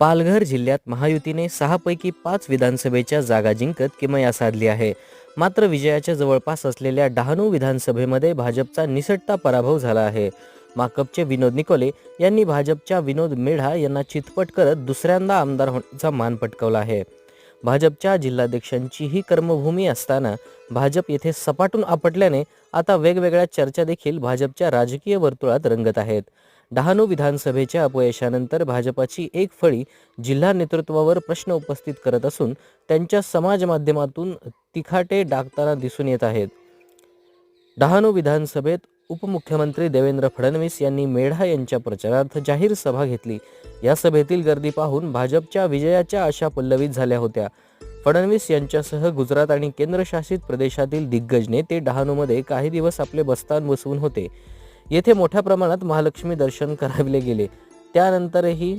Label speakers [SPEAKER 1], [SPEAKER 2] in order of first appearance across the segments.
[SPEAKER 1] पालघर जिल्ह्यात महायुतीने सहापैकी पाच विधानसभेच्या जागा जिंकत किमया साधली आहे. मात्र विजयाच्या जवळपास असलेल्या डहाणू विधानसभेमध्ये भाजपचा निसटता पराभव झाला आहे. माकपचे विनोद निकोले यांनी भाजपच्या विनोद मेढा यांना चितपट करत दुसऱ्यांदा आमदार होण्याचा मान पटकवला आहे. भाजपच्या जिल्हाध्यक्षांची ही कर्मभूमी असताना भाजप येथे सपाटून आपटल्याने आता वेगवेगळ्या चर्चा देखील भाजपच्या राजकीय वर्तुळात रंगत आहेत. डहाणू विधानसभेच्या अपयशानंतर भाजपाची एक फळी जिल्हा नेतृत्वावर प्रश्न उपस्थित करत असून त्यांच्या समाज माध्यमातून तिखाटे डागताना दिसून येत आहेत. डहाणू विधानसभेत उपमुख्यमंत्री देवेंद्र फडणवीस यांनी मेढा यांच्या प्रचारार्थ जाहीर सभा घेतली. या सभेतील गर्दी पाहून भाजपच्या विजयाच्या आशा पल्लवित झाल्या होत्या. फडणवीस यांच्यासह गुजरात आणि केंद्रशासित प्रदेशातील दिग्गज नेते डहाणूमध्ये काही दिवस आपले बस्तान बसवून होते. येथे मोठ्या प्रमाणात महालक्ष्मी दर्शन कराविले गेले. त्यानंतरही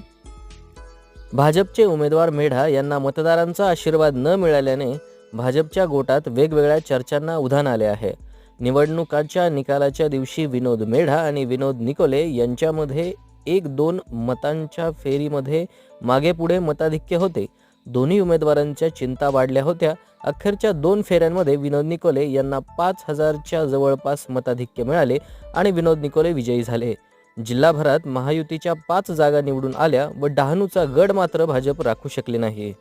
[SPEAKER 1] भाजपचे उमेदवार मेढा यांना मतदारांचा आशीर्वाद न मिळाल्याने भाजपच्या गोटात वेगवेगळ्या चर्चांना उधाण आले आहे. निवडणुकाच्या निकालाच्या दिवशी विनोद मेढा आणि विनोद निकोले यांच्यामध्ये एक दोन मतांच्या फेरीमध्ये मागेपुढे मताधिक्य होते. दोन्ही उमेदवारांच्या चिंता वाढल्या होत्या. अखेरच्या दोन फेऱ्यांमध्ये विनोद निकोले यांना पाच हजारच्या जवळपास मताधिक्य मिळाले आणि विनोद निकोले विजयी झाले. जिल्हाभरात महायुतीच्या पाच जागा निवडून आल्या व डहाणूचा गड मात्र भाजप राखू शकले नाही.